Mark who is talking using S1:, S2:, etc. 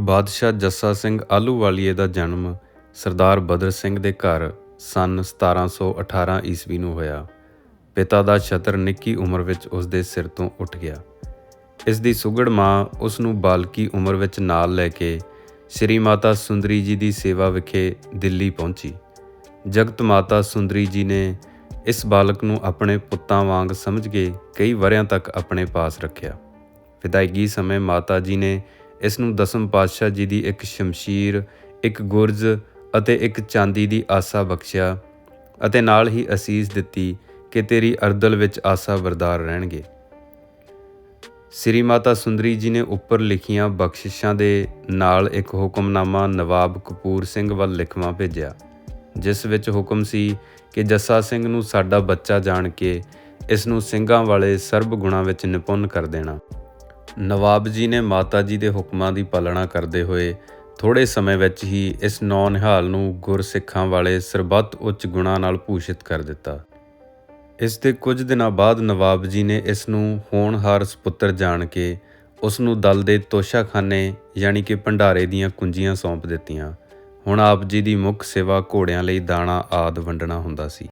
S1: ਬਾਦਸ਼ਾਹ ਜੱਸਾ ਸਿੰਘ ਆਲੂਵਾਲੀਏ ਦਾ ਜਨਮ ਸਰਦਾਰ ਬਦਰ ਸਿੰਘ ਦੇ ਘਰ ਸੰਨ 1718 ਈਸਵੀ ਨੂੰ ਹੋਇਆ। ਪਿਤਾ ਦਾ ਛਤਰ ਨਿੱਕੀ ਉਮਰ ਵਿੱਚ ਉਸ ਦੇ ਸਿਰ ਤੋਂ ਉੱਠ ਗਿਆ। ਇਸ ਦੀ ਸੁਘੜ ਮਾਂ ਉਸ ਨੂੰ ਬਾਲਕੀ ਉਮਰ ਵਿੱਚ ਨਾਲ ਲੈ ਕੇ ਸ੍ਰੀ ਮਾਤਾ ਸੁੰਦਰੀ ਜੀ ਦੀ ਸੇਵਾ ਵਿਖੇ ਦਿੱਲੀ ਪਹੁੰਚੀ। ਜਗਤ ਮਾਤਾ ਸੁੰਦਰੀ ਜੀ ਨੇ ਇਸ ਬਾਲਕ ਨੂੰ ਆਪਣੇ ਪੁੱਤਾਂ ਵਾਂਗ ਸਮਝ ਕੇ ਕਈ ਵਰਿਆਂ ਤੱਕ ਆਪਣੇ ਪਾਸ ਰੱਖਿਆ। ਵਿਦਾਇਗੀ ਸਮੇਂ ਮਾਤਾ ਜੀ ਨੇ ਇਸ ਨੂੰ ਦਸਮ ਪਾਤਸ਼ਾਹ ਜੀ ਦੀ ਇੱਕ ਸ਼ਮਸ਼ੀਰ, ਇੱਕ ਗੁਰਜ਼ ਅਤੇ ਇੱਕ ਚਾਂਦੀ ਦੀ ਆਸਾ ਬਖਸ਼ਿਆ ਅਤੇ ਨਾਲ ਹੀ ਅਸੀਸ ਦਿੱਤੀ ਕਿ ਤੇਰੀ ਅਰਦਲ ਵਿੱਚ ਆਸਾ ਵਰਦਾਰ ਰਹਿਣਗੇ। ਸ੍ਰੀ ਮਾਤਾ ਸੁੰਦਰੀ ਜੀ ਨੇ ਉੱਪਰ ਲਿਖੀਆਂ ਬਖਸ਼ਿਸ਼ਾਂ ਦੇ ਨਾਲ ਇੱਕ ਹੁਕਮਨਾਮਾ ਨਵਾਬ ਕਪੂਰ ਸਿੰਘ ਵੱਲ ਲਿਖਵਾ ਭੇਜਿਆ, ਜਿਸ ਵਿੱਚ ਹੁਕਮ ਸੀ ਕਿ ਜੱਸਾ ਸਿੰਘ ਨੂੰ ਸਾਡਾ ਬੱਚਾ ਜਾਣ ਕੇ ਇਸ ਨੂੰ ਸਿੰਘਾਂ ਵਾਲੇ ਸਰਬ ਗੁਣਾਂ ਵਿੱਚ ਨਿਪੁੰਨ ਕਰ ਦੇਣਾ। ਨਵਾਬ ਜੀ ਨੇ ਮਾਤਾ ਜੀ ਦੇ ਹੁਕਮਾਂ ਦੀ ਪਾਲਣਾ ਕਰਦੇ ਹੋਏ ਥੋੜੇ ਸਮੇਂ ਵਿੱਚ ਹੀ ਇਸ ਨੌ ਨਿਹਾਲ ਨੂੰ ਗੁਰਸਿੱਖਾਂ ਵਾਲੇ ਸਰਬੱਤ ਉੱਚ ਗੁਣਾਂ ਨਾਲ ਭੂਸ਼ਿਤ ਕਰ ਦਿੱਤਾ। ਇਸ ਦੇ ਕੁਝ ਦਿਨਾਂ ਬਾਅਦ ਨਵਾਬ ਜੀ ਨੇ ਇਸ ਨੂੰ ਹੋਣਹਾਰ ਸੁਪੁੱਤਰ ਜਾਣ ਕੇ ਉਸ ਨੂੰ ਦਲ ਦੇ ਤੋਸ਼ਾਖਾਨੇ ਯਾਨੀ ਕਿ ਭੰਡਾਰੇ ਦੀਆਂ ਕੁੰਜੀਆਂ ਸੌਂਪ ਦਿੱਤੀਆਂ। ਹੁਣ ਆਪ ਜੀ ਦੀ ਮੁੱਖ ਸੇਵਾ ਘੋੜਿਆਂ ਲਈ ਦਾਣਾ ਆਦ ਵੰਡਣਾ ਹੁੰਦਾ ਸੀ।